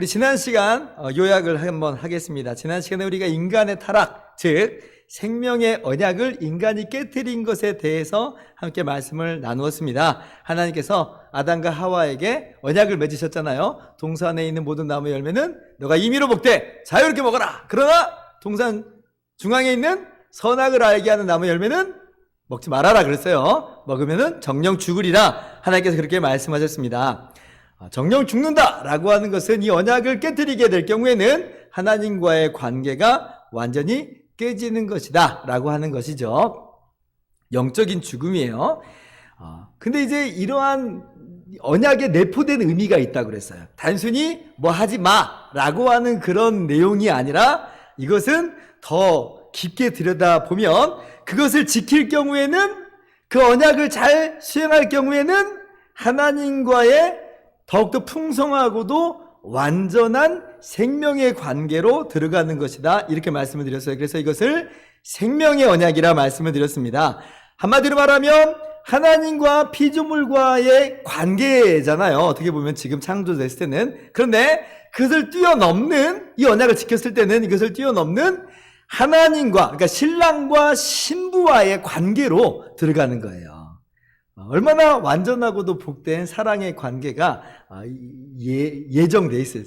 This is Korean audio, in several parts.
우리 지난 시간 어, 요약을 한번 하겠습니다. 지난 시간에 우리가 인간의 타락, 즉 생명의 언약을 인간이 깨뜨린 것에 대해서 함께 말씀을 나누었습니다. 하나님께서 아담과 하와에게 언약을 맺으셨잖아요. 동산에 있는 모든 나무 열매는 너가 임의로 먹되 자유롭게 먹어라. 그러나 동산 중앙에 있는 선악을 알게 하는 나무 열매는 먹지 말아라 그랬어요. 먹으면은 정령 죽으리라 하나님께서 그렇게 말씀하셨습니다. 아, 정령 죽는다라고 하는 것은 이 언약을 깨뜨리게 될 경우에는 하나님과의 관계가 완전히 깨지는 것이다라고 하는 것이죠. 영적인 죽음이에요. 아, 근데 이제 이러한 언약에 내포된 의미가 있다고 그랬어요. 단순히 뭐 하지 마라고 하는 그런 내용이 아니라 이것은 더 깊게 들여다 보면 그것을 지킬 경우에는 그 언약을 잘 수행할 경우에는 하나님과의 더욱더 풍성하고도 완전한 생명의 관계로 들어가는 것이다. 이렇게 말씀을 드렸어요. 그래서 이것을 생명의 언약이라 말씀을 드렸습니다. 한마디로 말하면 하나님과 피조물과의 관계잖아요. 어떻게 보면 지금 창조됐을 때는. 그런데 그것을 뛰어넘는, 이 언약을 지켰을 때는 이것을 뛰어넘는 하나님과, 그러니까 신랑과 신부와의 관계로 들어가는 거예요. 얼마나 완전하고도 복된 사랑의 관계가 아, 예, 예정돼 있었,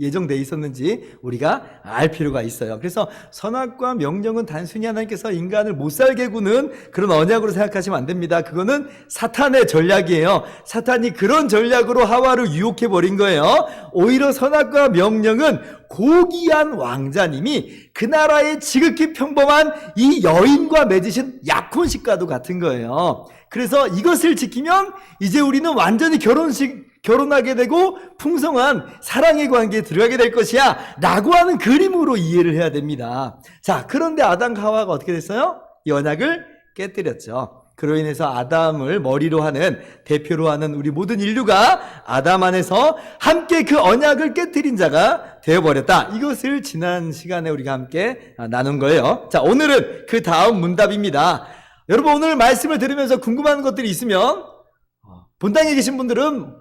예정돼 있었는지 우리가 알 필요가 있어요. 그래서 선악과 명령은 단순히 하나님께서 인간을 못 살게 구는 그런 언약으로 생각하시면 안 됩니다. 그거는 사탄의 전략이에요. 사탄이 그런 전략으로 하와를 유혹해 버린 거예요. 오히려 선악과 명령은 고귀한 왕자님이 그 나라의 지극히 평범한 이 여인과 맺으신 약혼식과도 같은 거예요. 그래서 이것을 지키면 이제 우리는 완전히 결혼식 결혼하게 되고 풍성한 사랑의 관계에 들어가게 될 것이야 라고 하는 그림으로 이해를 해야 됩니다. 자, 그런데 아담과 하와가 어떻게 됐어요? 이 언약을 깨뜨렸죠. 그로 인해서 아담을 머리로 하는 대표로 하는 우리 모든 인류가 아담 안에서 함께 그 언약을 깨뜨린 자가 되어버렸다. 이것을 지난 시간에 우리가 함께 나눈 거예요. 자, 오늘은 그 다음 문답입니다. 여러분 오늘 말씀을 들으면서 궁금한 것들이 있으면 본당에 계신 분들은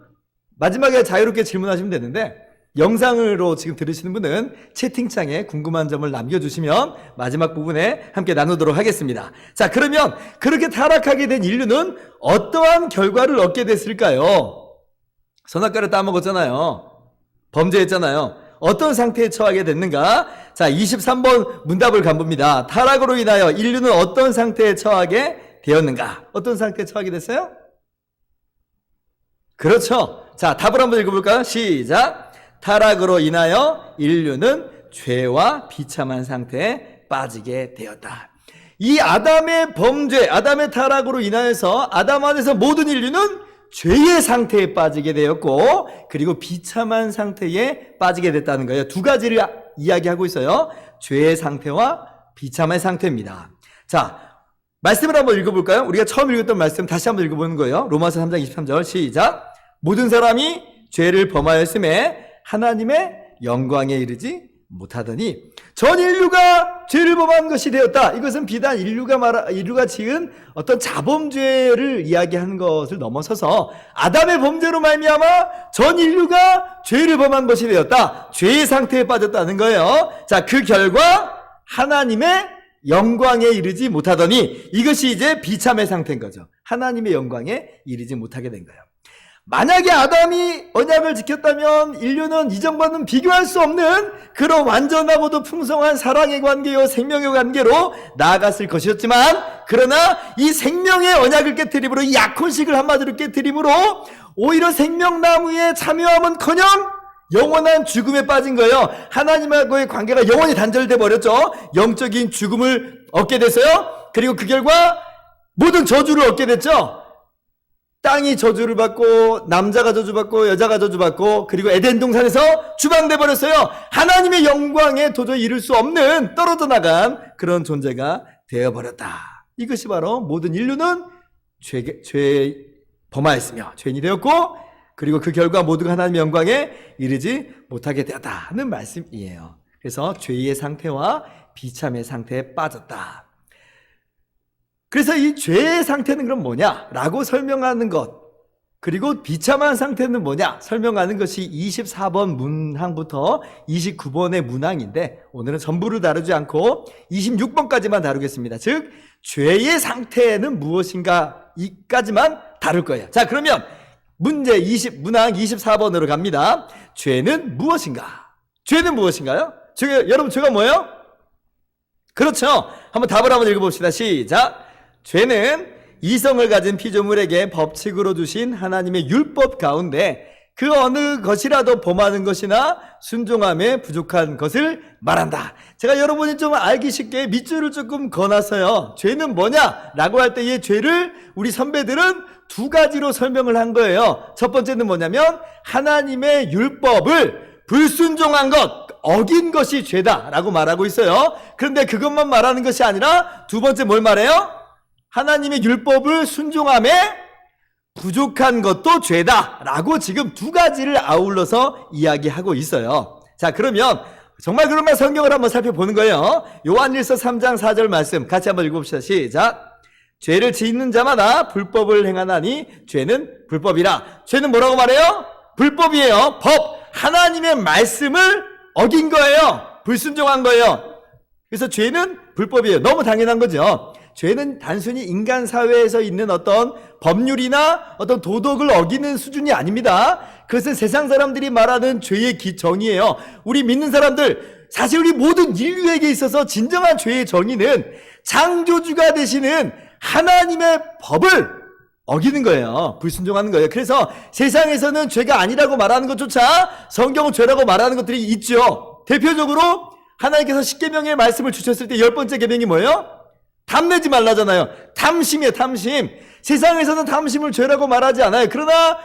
마지막에 자유롭게 질문하시면 되는데 영상으로 지금 들으시는 분은 채팅창에 궁금한 점을 남겨주시면 마지막 부분에 함께 나누도록 하겠습니다. 자, 그러면 그렇게 타락하게 된 인류는 어떠한 결과를 얻게 됐을까요? 선악과를 따먹었잖아요. 범죄했잖아요. 어떤 상태에 처하게 됐는가? 자, 23번 문답을 간봅니다. 타락으로 인하여 인류는 어떤 상태에 처하게 되었는가? 어떤 상태에 처하게 됐어요? 그렇죠. 자, 답을 한번 읽어볼까요? 시작. 타락으로 인하여 인류는 죄와 비참한 상태에 빠지게 되었다. 이 아담의 범죄, 아담의 타락으로 인하여서 아담 안에서 모든 인류는 죄의 상태에 빠지게 되었고, 그리고 비참한 상태에 빠지게 됐다는 거예요. 두 가지를 이야기하고 있어요. 죄의 상태와 비참한 상태입니다. 자, 말씀을 한번 읽어볼까요? 우리가 처음 읽었던 말씀 다시 한번 읽어보는 거예요. 로마서 3장 23절 시작. 모든 사람이 죄를 범하였음에 하나님의 영광에 이르지 못하더니 전 인류가 죄를 범한 것이 되었다. 이것은 비단 인류가 말 인류가 지은 어떤 자범죄를 이야기하는 것을 넘어서서 아담의 범죄로 말미암아 전 인류가 죄를 범한 것이 되었다. 죄의 상태에 빠졌다는 거예요. 자, 그 결과 하나님의 영광에 이르지 못하더니 이것이 이제 비참의 상태인 거죠. 하나님의 영광에 이르지 못하게 된 거예요. 만약에 아담이 언약을 지켰다면 인류는 이전과는 비교할 수 없는 그런 완전하고도 풍성한 사랑의 관계요 생명의 관계로 나아갔을 것이었지만 그러나 이 생명의 언약을 깨뜨림으로 이 약혼식을 한마디로 깨뜨림으로 오히려 생명나무의 참여함은커녕 영원한 죽음에 빠진 거예요. 하나님하고의 관계가 영원히 단절돼 버렸죠. 영적인 죽음을 얻게 됐어요. 그리고 그 결과 모든 저주를 얻게 됐죠. 땅이 저주를 받고 남자가 저주받고 여자가 저주받고 그리고 에덴 동산에서 주방돼 버렸어요. 하나님의 영광에 도저히 이룰 수 없는 떨어져 나간 그런 존재가 되어 버렸다. 이것이 바로 모든 인류는 죄, 죄 범하였으며 죄인이 되었고 그리고 그 결과 모두가 하나님의 영광에 이르지 못하게 되었다는 말씀이에요. 그래서 죄의 상태와 비참의 상태에 빠졌다. 그래서 이 죄의 상태는 그럼 뭐냐? 라고 설명하는 것. 그리고 비참한 상태는 뭐냐? 설명하는 것이 24번 문항부터 29번의 문항인데 오늘은 전부를 다루지 않고 26번까지만 다루겠습니다. 즉 죄의 상태는 무엇인가 이까지만 다룰 거예요. 자, 그러면 문제 20 문항 24번으로 갑니다. 죄는 무엇인가? 죄는 무엇인가요? 죄 여러분 죄가 뭐예요? 그렇죠. 한번 답을 한번 읽어봅시다. 시작. 죄는 이성을 가진 피조물에게 법칙으로 주신 하나님의 율법 가운데 그 어느 것이라도 범하는 것이나 순종함에 부족한 것을 말한다. 제가 여러분이 좀 알기 쉽게 밑줄을 조금 거놨어요. 죄는 뭐냐? 라고 할때이 죄를 우리 선배들은 두 가지로 설명을 한 거예요. 첫 번째는 뭐냐면 하나님의 율법을 불순종한 것, 어긴 것이 죄다라고 말하고 있어요. 그런데 그것만 말하는 것이 아니라 두 번째 뭘 말해요? 하나님의 율법을 순종함에 부족한 것도 죄다 라고 지금 두 가지를 아울러서 이야기하고 있어요. 자, 그러면 정말 그러면 성경을 한번 살펴보는 거예요. 요한일서 3장 4절 말씀 같이 한번 읽어봅시다. 시작. 죄를 짓는 자마다 불법을 행하나니 죄는 불법이라. 죄는 뭐라고 말해요? 불법이에요. 법. 하나님의 말씀을 어긴 거예요. 불순종한 거예요. 그래서 죄는 불법이에요. 너무 당연한 거죠. 죄는 단순히 인간 사회에서 있는 어떤 법률이나 어떤 도덕을 어기는 수준이 아닙니다. 그것은 세상 사람들이 말하는 죄의 기- 정의예요. 우리 믿는 사람들, 사실 우리 모든 인류에게 있어서 진정한 죄의 정의는 창조주가 되시는 하나님의 법을 어기는 거예요. 불순종하는 거예요. 그래서 세상에서는 죄가 아니라고 말하는 것조차 성경은 죄라고 말하는 것들이 있죠. 대표적으로 하나님께서 십계명의 말씀을 주셨을 때 열 번째 계명이 뭐예요? 탐내지 말라잖아요. 탐심이에요, 탐심. 세상에서는 탐심을 죄라고 말하지 않아요. 그러나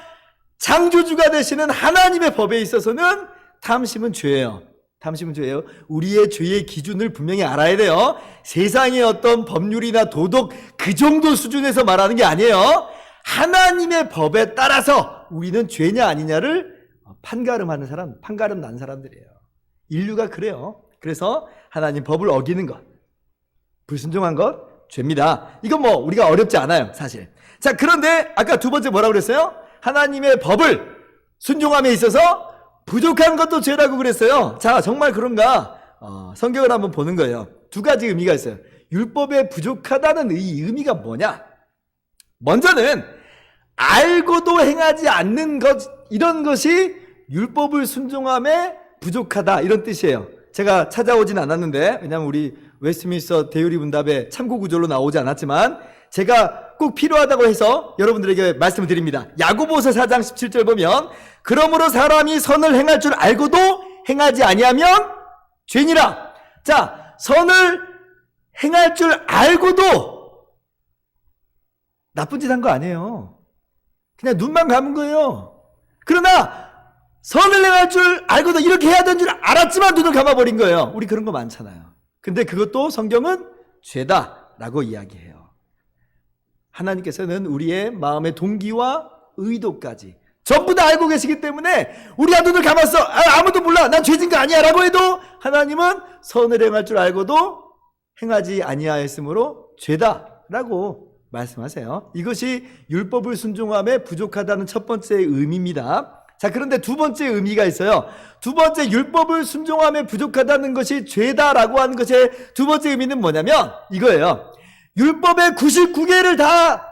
창조주가 되시는 하나님의 법에 있어서는 탐심은 죄예요. 탐심은 죄예요. 우리의 죄의 기준을 분명히 알아야 돼요. 세상의 어떤 법률이나 도덕 그 정도 수준에서 말하는 게 아니에요. 하나님의 법에 따라서 우리는 죄냐 아니냐를 판가름하는 사람, 판가름 난 사람들이에요. 인류가 그래요. 그래서 하나님 법을 어기는 것, 불순종한 것 죄입니다. 이건 뭐 우리가 어렵지 않아요, 사실. 자, 그런데 아까 두 번째 뭐라고 그랬어요? 하나님의 법을 순종함에 있어서 부족한 것도 죄라고 그랬어요. 자, 정말 그런가? 어, 성경을 한번 보는 거예요. 두 가지 의미가 있어요. 율법에 부족하다는 이 의미가 뭐냐? 먼저는 알고도 행하지 않는 것 이런 것이 율법을 순종함에 부족하다 이런 뜻이에요. 제가 찾아오진 않았는데 왜냐하면 우리 웨스트민스터 대유리 문답에 참고 구절로 나오지 않았지만 제가 꼭 필요하다고 해서 여러분들에게 말씀을 드립니다. 야고보서 4장 17절 보면 그러므로 사람이 선을 행할 줄 알고도 행하지 아니하면 죄니라. 자, 선을 행할 줄 알고도 나쁜 짓 한 거 아니에요. 그냥 눈만 감은 거예요. 그러나 선을 행할 줄 알고도 이렇게 해야 되는 줄 알았지만 눈을 감아버린 거예요. 우리 그런 거 많잖아요. 근데 그것도 성경은 죄다라고 이야기해요. 하나님께서는 우리의 마음의 동기와 의도까지 전부 다 알고 계시기 때문에 우리가 눈을 감았어. 아, 아무도 몰라. 난 죄진 거 아니야. 라고 해도 하나님은 선을 행할 줄 알고도 행하지 아니하였으므로 죄다라고 말씀하세요. 이것이 율법을 순종함에 부족하다는 첫 번째 의미입니다. 자, 그런데 두 번째 의미가 있어요. 두 번째 율법을 순종함에 부족하다는 것이 죄다라고 하는 것의 두 번째 의미는 뭐냐면 이거예요. 율법의 99개를 다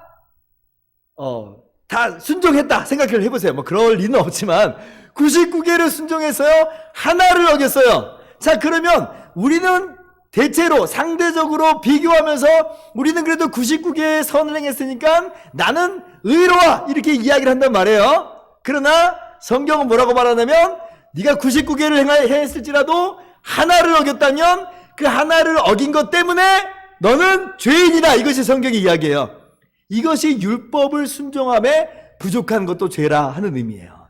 어, 다 순종했다 생각을 해보세요. 뭐 그럴 리는 없지만 99개를 순종해서요 하나를 어겼어요. 자 그러면 우리는 대체로 상대적으로 비교하면서 우리는 그래도 99개의 선을 행했으니까 나는 의로와 이렇게 이야기를 한단 말이에요. 그러나 성경은 뭐라고 말하냐면 네가 99개를 행했을지라도 하나를 어겼다면 그 하나를 어긴 것 때문에 너는 죄인이다. 이것이 성경의 이야기예요. 이것이 율법을 순종함에 부족한 것도 죄라 하는 의미예요.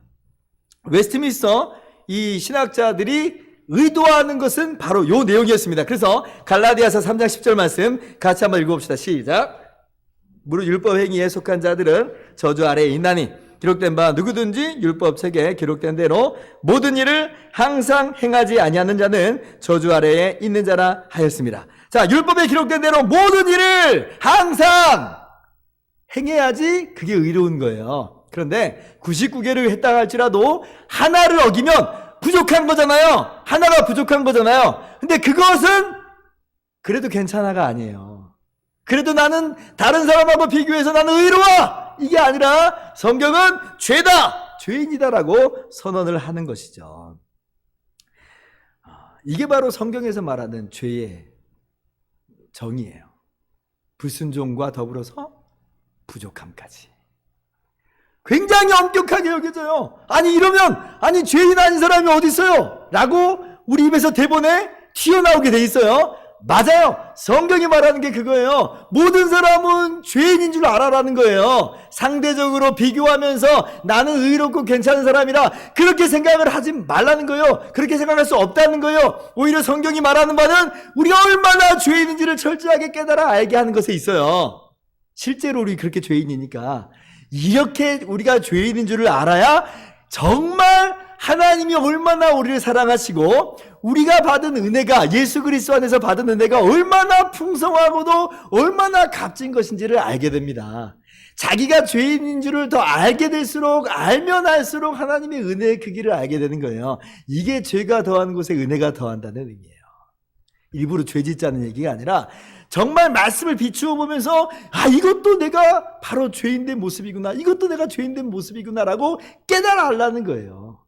웨스트민스터 이 신학자들이 의도하는 것은 바로 요 내용이었습니다. 그래서 갈라디아서 3장 10절 말씀 같이 한번 읽어봅시다. 시작. 무릇 율법 행위에 속한 자들은 저주 아래에 있나니 기록된 바 누구든지 율법 책에 기록된 대로 모든 일을 항상 행하지 아니하는 자는 저주 아래에 있는 자라 하였습니다. 자, 율법에 기록된 대로 모든 일을 항상 행해야지 그게 의로운 거예요. 그런데 99개를 했다 할지라도 하나를 어기면 부족한 거잖아요. 하나가 부족한 거잖아요. 근데 그것은 그래도 괜찮아가 아니에요. 그래도 나는 다른 사람하고 비교해서 나는 의로워! 이게 아니라 성경은 죄다! 죄인이다라고 선언을 하는 것이죠. 아, 이게 바로 성경에서 말하는 죄의 정의예요. 불순종과 더불어서 부족함까지. 굉장히 엄격하게 여겨져요. 아니 이러면 아니 죄인 아닌 사람이 어디 있어요? 라고 우리 입에서 대본에 튀어나오게 돼 있어요. 맞아요. 성경이 말하는 게 그거예요. 모든 사람은 죄인인 줄 알아라는 거예요. 상대적으로 비교하면서 나는 의롭고 괜찮은 사람이라 그렇게 생각을 하지 말라는 거예요. 그렇게 생각할 수 없다는 거예요. 오히려 성경이 말하는 바는 우리가 얼마나 죄인인지를 철저하게 깨달아 알게 하는 것에 있어요. 실제로 우리 그렇게 죄인이니까 이렇게 우리가 죄인인 줄을 알아야 정말 하나님이 얼마나 우리를 사랑하시고 우리가 받은 은혜가 예수 그리스도 안에서 받은 은혜가 얼마나 풍성하고도 얼마나 값진 것인지를 알게 됩니다. 자기가 죄인인 줄을 더 알게 될수록 알면 알수록 하나님의 은혜의 크기를 알게 되는 거예요. 이게 죄가 더한 곳에 은혜가 더한다는 의미예요. 일부러 죄 짓자는 얘기가 아니라 정말 말씀을 비추어 보면서 아 이것도 내가 바로 죄인된 모습이구나 이것도 내가 죄인된 모습이구나라고 깨달아 알라는 거예요.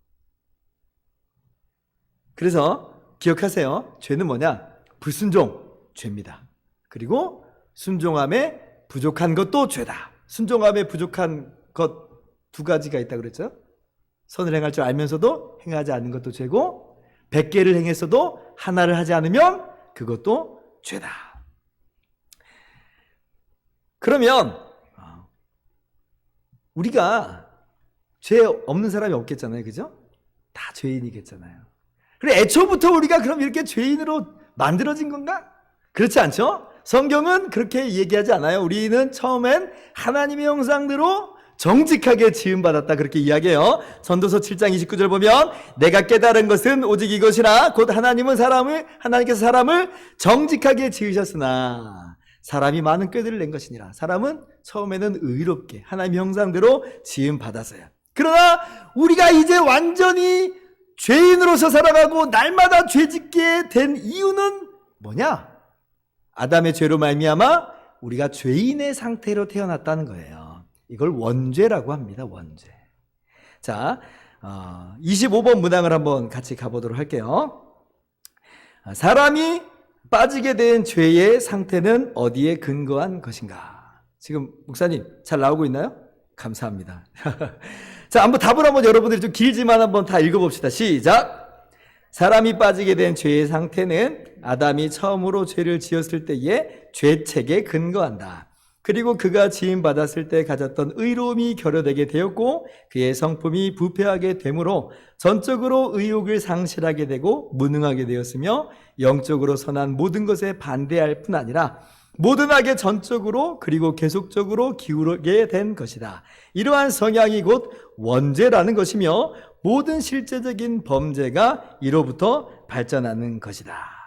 그래서 기억하세요. 죄는 뭐냐? 불순종 죄입니다. 그리고 순종함에 부족한 것도 죄다. 순종함에 부족한 것 두 가지가 있다 그랬죠? 선을 행할 줄 알면서도 행하지 않는 것도 죄고 100개를 행했어도 하나를 하지 않으면 그것도 죄다. 그러면 어, 우리가 죄 없는 사람이 없겠잖아요. 그죠? 다 죄인이겠잖아요. 그래 애초부터 우리가 그럼 이렇게 죄인으로 만들어진 건가? 그렇지 않죠? 성경은 그렇게 얘기하지 않아요. 우리는 처음엔 하나님의 형상대로 정직하게 지음받았다 그렇게 이야기해요. 전도서 7장 29절 보면 내가 깨달은 것은 오직 이것이라 곧 하나님은 사람을 하나님께서 사람을 정직하게 지으셨으나 사람이 많은 꾀들을 낸 것이니라. 사람은 처음에는 의롭게 하나님 형상대로 지음 받았어요. 그러나 우리가 이제 완전히 죄인으로서 살아가고 날마다 죄짓게 된 이유는 뭐냐? 아담의 죄로 말미암아 우리가 죄인의 상태로 태어났다는 거예요. 이걸 원죄라고 합니다. 원죄. 자, 어, 25번 문항을 한번 같이 가보도록 할게요. 아, 사람이 빠지게 된 죄의 상태는 어디에 근거한 것인가? 지금 목사님 잘 나오고 있나요? 감사합니다. 자, 한번 답을 한번 여러분들이 좀 길지만 한번 다 읽어봅시다. 시작. 사람이 빠지게 된 죄의 상태는 아담이 처음으로 죄를 지었을 때의 죄책에 근거한다. 그리고 그가 지음받았을 때 가졌던 의로움이 결여되게 되었고 그의 성품이 부패하게 되므로 전적으로 의욕을 상실하게 되고 무능하게 되었으며 영적으로 선한 모든 것에 반대할 뿐 아니라 모든 악에 전적으로 그리고 계속적으로 기울게 된 것이다. 이러한 성향이 곧 원죄라는 것이며 모든 실제적인 범죄가 이로부터 발전하는 것이다.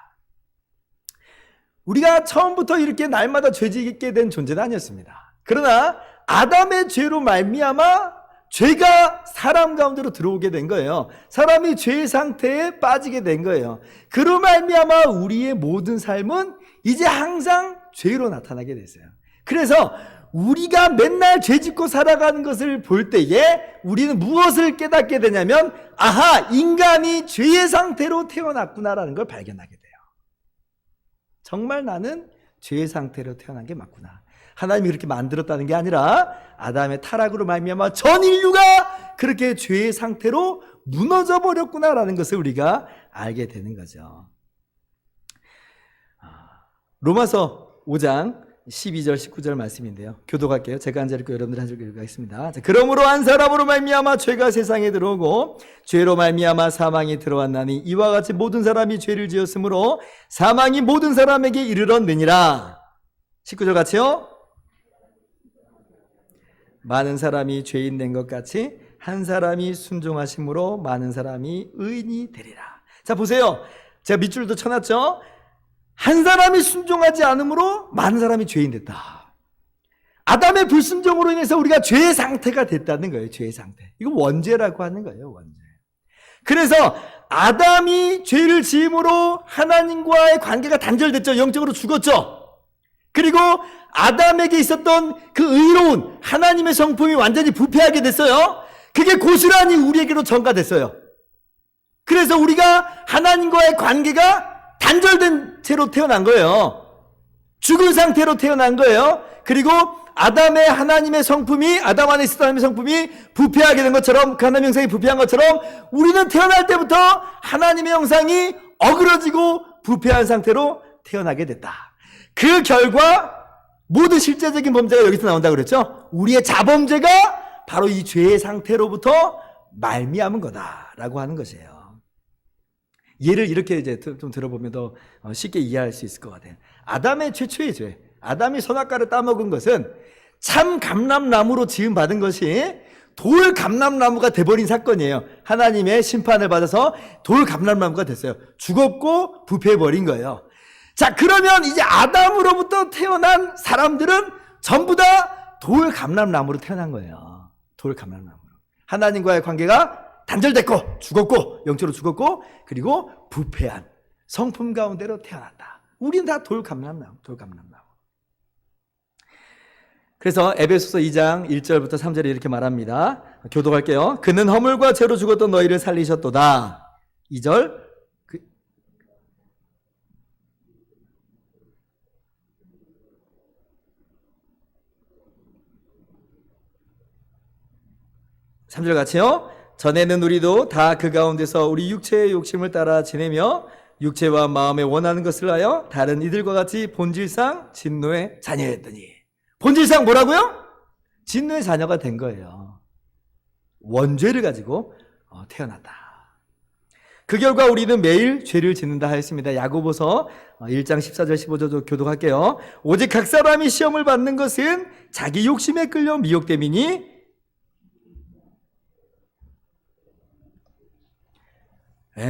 우리가 처음부터 이렇게 날마다 죄짓게 된 존재는 아니었습니다. 그러나 아담의 죄로 말미암아 죄가 사람 가운데로 들어오게 된 거예요. 사람이 죄의 상태에 빠지게 된 거예요. 그로 말미암아 우리의 모든 삶은 이제 항상 죄로 나타나게 됐어요. 그래서 우리가 맨날 죄 짓고 살아가는 것을 볼 때에 우리는 무엇을 깨닫게 되냐면 아하 인간이 죄의 상태로 태어났구나라는 걸 발견하게 돼요. 정말 나는 죄의 상태로 태어난 게 맞구나. 하나님이 그렇게 만들었다는 게 아니라 아담의 타락으로 말미암아 전 인류가 그렇게 죄의 상태로 무너져 버렸구나라는 것을 우리가 알게 되는 거죠. 아, 로마서 5장 12절 19절 말씀인데요. 교도할게요. 제가 한 절 읽고 여러분들 한 절 읽겠습니다. 자, 그러므로 한 사람으로 말미암아 죄가 세상에 들어오고 죄로 말미암아 사망이 들어왔나니 이와 같이 모든 사람이 죄를 지었으므로 사망이 모든 사람에게 이르렀느니라. 19절 같이요. 많은 사람이 죄인 된 것 같이 한 사람이 순종하심으로 많은 사람이 의인이 되리라. 자 보세요. 제가 밑줄도 쳐놨죠. 한 사람이 순종하지 않으므로 많은 사람이 죄인 됐다. 아담의 불순종으로 인해서 우리가 죄의 상태가 됐다는 거예요. 죄의 상태. 이거 원죄라고 하는 거예요. 원죄. 그래서 아담이 죄를 지음으로 하나님과의 관계가 단절됐죠. 영적으로 죽었죠. 그리고 아담에게 있었던 그 의로운 하나님의 성품이 완전히 부패하게 됐어요. 그게 고스란히 우리에게로 전가됐어요. 그래서 우리가 하나님과의 관계가 단절된 채로 태어난 거예요. 죽은 상태로 태어난 거예요. 그리고 아담의 하나님의 성품이 아담 안에 있었던 하나님의 성품이 부패하게 된 것처럼 그 하나님의 형상이 부패한 것처럼 우리는 태어날 때부터 하나님의 형상이 어그러지고 부패한 상태로 태어나게 됐다. 그 결과 모든 실제적인 범죄가 여기서 나온다 그랬죠. 우리의 자범죄가 바로 이 죄의 상태로부터 말미암은 거다라고 하는 것이에요. 예를 이렇게 이제 좀 들어보면 더 어, 쉽게 이해할 수 있을 것 같아요. 아담의 최초의 죄, 아담이 선악과를 따먹은 것은 참 감람나무로 지음 받은 것이 돌 감람나무가 돼버린 사건이에요. 하나님의 심판을 받아서 돌 감람나무가 됐어요. 죽었고 부패해버린 거예요. 자, 그러면 이제 아담으로부터 태어난 사람들은 전부 다 돌 감람나무로 태어난 거예요. 돌 감람나무로. 하나님과의 관계가 단절됐고, 죽었고, 영적으로 죽었고, 그리고 부패한 성품 가운데로 태어난다. 우리는 다 돌 감람나무, 돌 감람나무. 그래서 에베소서 2장 1절부터 3절에 이렇게 말합니다. 교독할게요. 그는 허물과 죄로 죽었던 너희를 살리셨도다. 2절. 그 3절 같이요. 전에는 우리도 다 그 가운데서 우리 육체의 욕심을 따라 지내며 육체와 마음에 원하는 것을 하여 다른 이들과 같이 본질상 진노의 자녀였더니 본질상 뭐라고요? 진노의 자녀가 된 거예요. 원죄를 가지고 어, 태어났다. 그 결과 우리는 매일 죄를 짓는다 하였습니다. 야고보서 1장 14절 15절 교독할게요. 오직 각 사람이 시험을 받는 것은 자기 욕심에 끌려 미혹됨이니 예,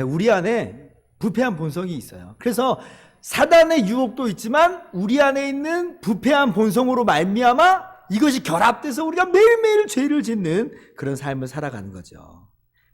우리 안에 부패한 본성이 있어요. 그래서 사단의 유혹도 있지만 우리 안에 있는 부패한 본성으로 말미암아 이것이 결합돼서 우리가 매일매일 죄를 짓는 그런 삶을 살아가는 거죠.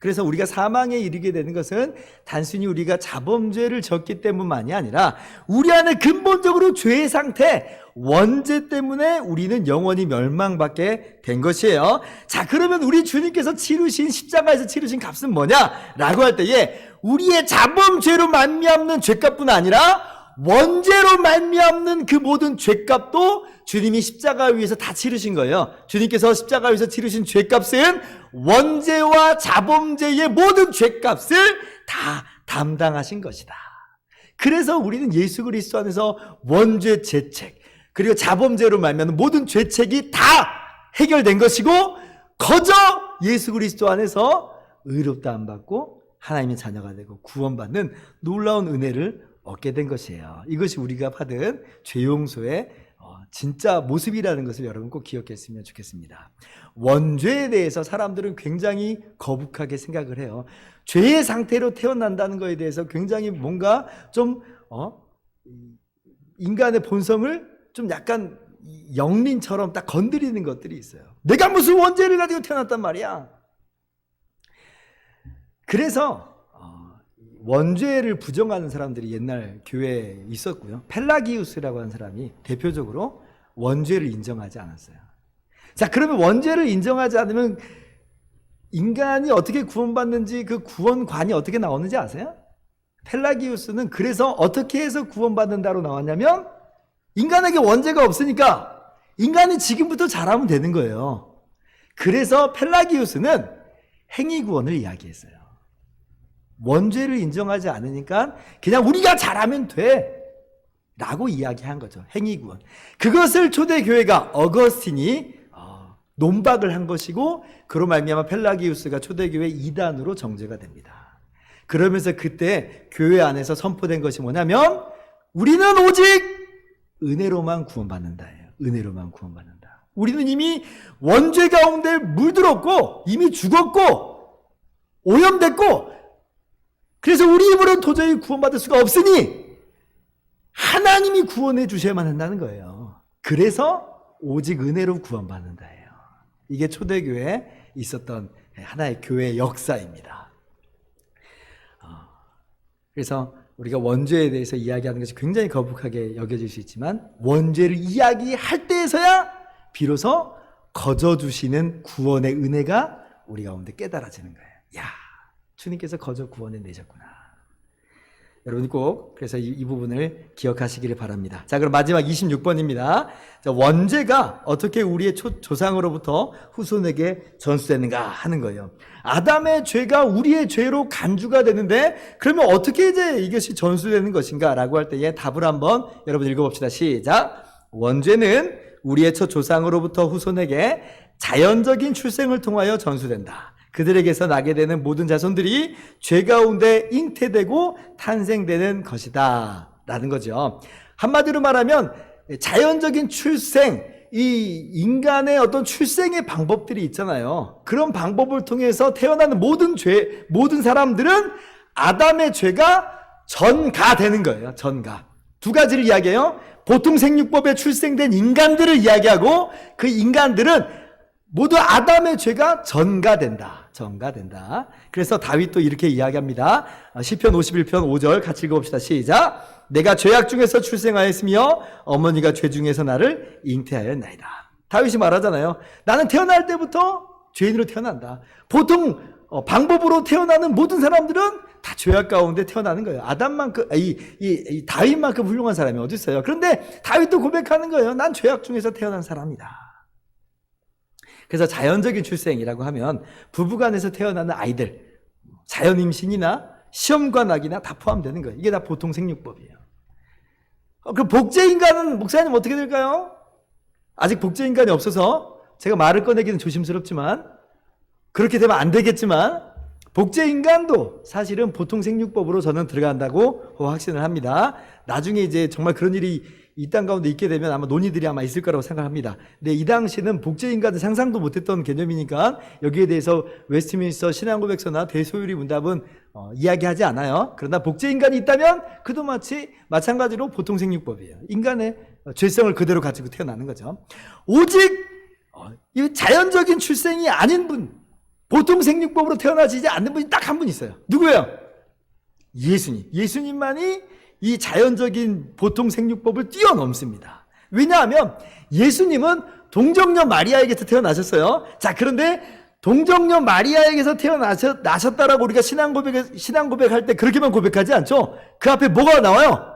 그래서 우리가 사망에 이르게 되는 것은 단순히 우리가 자범죄를 졌기 때문만이 아니라 우리 안에 근본적으로 죄의 상태, 원죄 때문에 우리는 영원히 멸망받게 된 것이에요. 자, 그러면 우리 주님께서 치르신 십자가에서 치르신 값은 뭐냐라고 할 때에 우리의 자범죄로 말미암는 죄값뿐 아니라 원죄로 말미암는 그 모든 죄값도 주님이 십자가 위에서 다 치르신 거예요. 주님께서 십자가 위에서 치르신 죄값은 원죄와 자범죄의 모든 죄값을 다 담당하신 것이다. 그래서 우리는 예수 그리스도 안에서 원죄 죄책 그리고 자범죄로 말미암는 모든 죄책이 다 해결된 것이고 거저 예수 그리스도 안에서 의롭다 안 받고 하나님의 자녀가 되고 구원받는 놀라운 은혜를 얻게 된 것이에요. 이것이 우리가 받은 죄 용서의 어, 진짜 모습이라는 것을 여러분 꼭 기억했으면 좋겠습니다. 원죄에 대해서 사람들은 굉장히 거북하게 생각을 해요. 죄의 상태로 태어난다는 것에 대해서 굉장히 뭔가 좀 어? 인간의 본성을 좀 약간 영린처럼 딱 건드리는 것들이 있어요. 내가 무슨 원죄를 가지고 태어났단 말이야. 그래서 어, 원죄를 부정하는 사람들이 옛날 교회에 있었고요. 펠라기우스라고 하는 사람이 대표적으로 원죄를 인정하지 않았어요. 자, 그러면 원죄를 인정하지 않으면 인간이 어떻게 구원받는지 그 구원관이 어떻게 나오는지 아세요? 펠라기우스는 그래서 어떻게 해서 구원받는다로 나왔냐면 인간에게 원죄가 없으니까 인간이 지금부터 잘하면 되는 거예요. 그래서 펠라기우스는 행위 구원을 이야기했어요. 원죄를 인정하지 않으니까 그냥 우리가 잘하면 돼. 라고 이야기한 거죠. 행위 구원. 그것을 초대교회가 어거스틴이 어, 논박을 한 것이고 그로 말미암아 펠라기우스가 초대교회 이단으로 정죄가 됩니다. 그러면서 그때 교회 안에서 선포된 것이 뭐냐면 우리는 오직 은혜로만 구원받는다예요. 은혜로만 구원받는다. 우리는 이미 원죄 가운데 물들었고 이미 죽었고 오염됐고 그래서 우리 힘으로는 도저히 구원받을 수가 없으니 하나님이 구원해 주셔야만 한다는 거예요. 그래서 오직 은혜로 구원받는다예요. 이게 초대교회에 있었던 하나의 교회 역사입니다. 어, 그래서 우리가 원죄에 대해서 이야기하는 것이 굉장히 거북하게 여겨질 수 있지만 원죄를 이야기할 때에서야 비로소 거저 주시는 구원의 은혜가 우리 가운데 깨달아지는 거예요. 야, 주님께서 거저 구원해 내셨구나. 여러분이 꼭 그래서 이, 이 부분을 기억하시기를 바랍니다. 자, 그럼 마지막 26번입니다. 자, 원죄가 어떻게 우리의 초, 조상으로부터 후손에게 전수되는가 하는 거예요. 아담의 죄가 우리의 죄로 간주가 되는데 그러면 어떻게 이제 이것이 전수되는 것인가라고 할 때에 답을 한번 여러분 읽어봅시다. 시작. 원죄는 우리의 첫 조상으로부터 후손에게 자연적인 출생을 통하여 전수된다. 그들에게서 나게 되는 모든 자손들이 죄 가운데 잉태되고 탄생되는 것이다. 라는 거죠. 한마디로 말하면 자연적인 출생, 이 인간의 어떤 출생의 방법들이 있잖아요. 그런 방법을 통해서 태어나는 모든 죄, 모든 사람들은 아담의 죄가 전가 되는 거예요. 전가. 두 가지를 이야기해요. 보통 생육법에 출생된 인간들을 이야기하고 그 인간들은 모두 아담의 죄가 전가된다. 전가된다. 그래서 다윗도 이렇게 이야기합니다. 어, 시편 51편 5절 같이 읽어봅시다. 시작. 내가 죄악 중에서 출생하였으며 어머니가 죄 중에서 나를 잉태하였나이다. 다윗이 말하잖아요. 나는 태어날 때부터 죄인으로 태어난다. 보통 어, 방법으로 태어나는 모든 사람들은 다 죄악 가운데 태어나는 거예요. 아담만큼 이, 이, 이 다윗만큼 훌륭한 사람이 어디 있어요? 그런데 다윗도 고백하는 거예요. 난 죄악 중에서 태어난 사람이다. 그래서 자연적인 출생이라고 하면 부부간에서 태어나는 아이들, 자연 임신이나 시험관악이나 다 포함되는 거예요. 이게 다 보통 생육법이에요. 어, 그 복제 인간은 목사님 어떻게 될까요? 아직 복제 인간이 없어서 제가 말을 꺼내기는 조심스럽지만 그렇게 되면 안 되겠지만 복제 인간도 사실은 보통 생육법으로 저는 들어간다고 확신을 합니다. 나중에 이제 정말 그런 일이 이 땅 가운데 있게 되면 아마 논의들이 아마 있을 거라고 생각합니다. 근데 이 당시는 복제 인간은 상상도 못했던 개념이니까 여기에 대해서 웨스트민스터 신앙고백서나 대소율이 문답은 어, 이야기하지 않아요. 그러나 복제 인간이 있다면 그도 마치 마찬가지로 보통 생육법이에요. 인간의 죄성을 그대로 가지고 태어나는 거죠. 오직 어, 이 자연적인 출생이 아닌 분, 보통 생육법으로 태어나지 않는 분이 딱 한 분 있어요. 누구예요? 예수님. 예수님만이 이 자연적인 보통 생육법을 뛰어넘습니다. 왜냐하면 예수님은 동정녀 마리아에게서 태어나셨어요. 자, 그런데 동정녀 마리아에게서 태어나셨다라고 우리가 신앙 고백, 신앙 고백할 때 그렇게만 고백하지 않죠? 그 앞에 뭐가 나와요?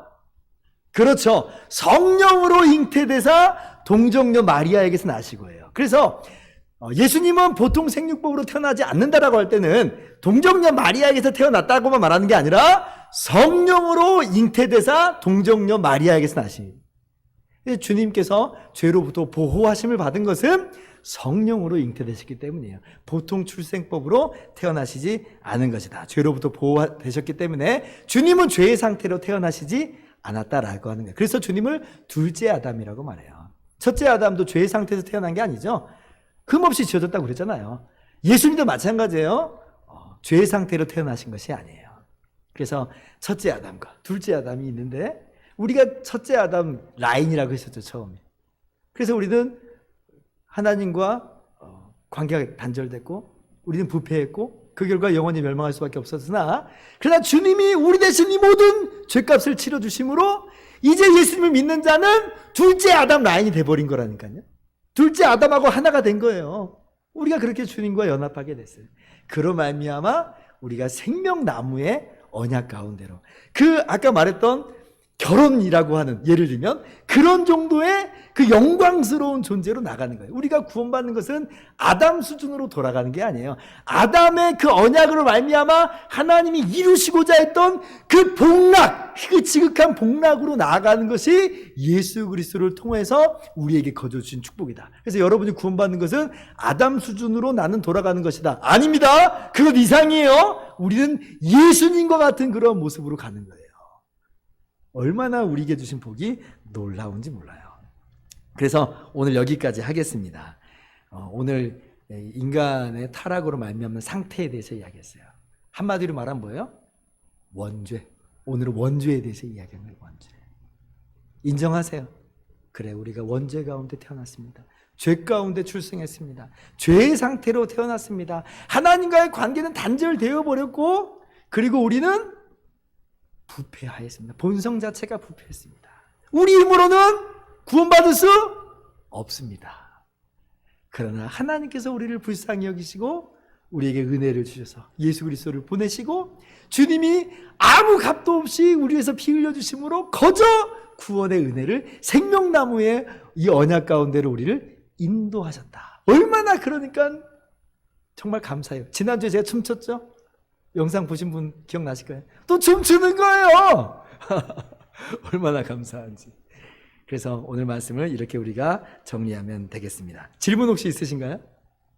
그렇죠. 성령으로 잉태되사 동정녀 마리아에게서 나시고예요. 그래서 어, 예수님은 보통 생육법으로 태어나지 않는다라고 할 때는 동정녀 마리아에게서 태어났다고만 말하는 게 아니라 성령으로 잉태되사 동정녀 마리아에게서 나신 주님께서 죄로부터 보호하심을 받은 것은 성령으로 잉태되셨기 때문이에요. 보통 출생법으로 태어나시지 않은 것이다. 죄로부터 보호되셨기 때문에 주님은 죄의 상태로 태어나시지 않았다라고 하는 거예요. 그래서 주님을 둘째 아담이라고 말해요. 첫째 아담도 죄의 상태에서 태어난 게 아니죠. 흠없이 지어졌다고 그랬잖아요. 예수님도 마찬가지예요. 어, 죄의 상태로 태어나신 것이 아니에요. 그래서 첫째 아담과 둘째 아담이 있는데 우리가 첫째 아담 라인이라고 했었죠 처음에. 그래서 우리는 하나님과 어, 관계가 단절됐고 우리는 부패했고 그 결과 영원히 멸망할 수밖에 없었으나 그러나 주님이 우리 대신 이 모든 죄값을 치러 주심으로 이제 예수님을 믿는 자는 둘째 아담 라인이 돼 버린 거라니까요. 둘째 아담하고 하나가 된 거예요. 우리가 그렇게 주님과 연합하게 됐어요. 그로 말미암아 우리가 생명나무의 언약 가운데로 그 아까 말했던 결혼이라고 하는 예를 들면 그런 정도의 그 영광스러운 존재로 나가는 거예요. 우리가 구원받는 것은 아담 수준으로 돌아가는 게 아니에요. 아담의 그 언약으로 말미암아 하나님이 이루시고자 했던 그 복락, 그 지극한 복락으로 나아가는 것이 예수 그리스도를 통해서 우리에게 거저 주신 축복이다. 그래서 여러분이 구원받는 것은 아담 수준으로 나는 돌아가는 것이다. 아닙니다. 그것 이상이에요. 우리는 예수님과 같은 그런 모습으로 가는 거예요. 얼마나 우리에게 주신 복이 놀라운지 몰라요. 그래서 오늘 여기까지 하겠습니다. 어, 오늘 인간의 타락으로 말미암는 상태에 대해서 이야기했어요. 한마디로 말하면 뭐예요? 원죄. 오늘은 원죄에 대해서 이야기하는 거예요. 원죄. 인정하세요. 그래, 우리가 원죄 가운데 태어났습니다. 죄 가운데 출생했습니다. 죄의 상태로 태어났습니다. 하나님과의 관계는 단절되어 버렸고, 그리고 우리는 부패하였습니다. 본성 자체가 부패했습니다. 우리 힘으로는 구원받을 수 없습니다. 그러나 하나님께서 우리를 불쌍히 여기시고 우리에게 은혜를 주셔서 예수 그리스도를 보내시고 주님이 아무 값도 없이 우리 위해서 피 흘려 주심으로 거저 구원의 은혜를 생명나무의 이 언약 가운데로 우리를 인도하셨다. 얼마나 그러니까 정말 감사해요. 지난주에 제가 춤췄죠? 영상 보신 분 기억나실 거예요. 또 춤추는 거예요. 얼마나 감사한지. 그래서 오늘 말씀을 이렇게 우리가 정리하면 되겠습니다. 질문 혹시 있으신가요?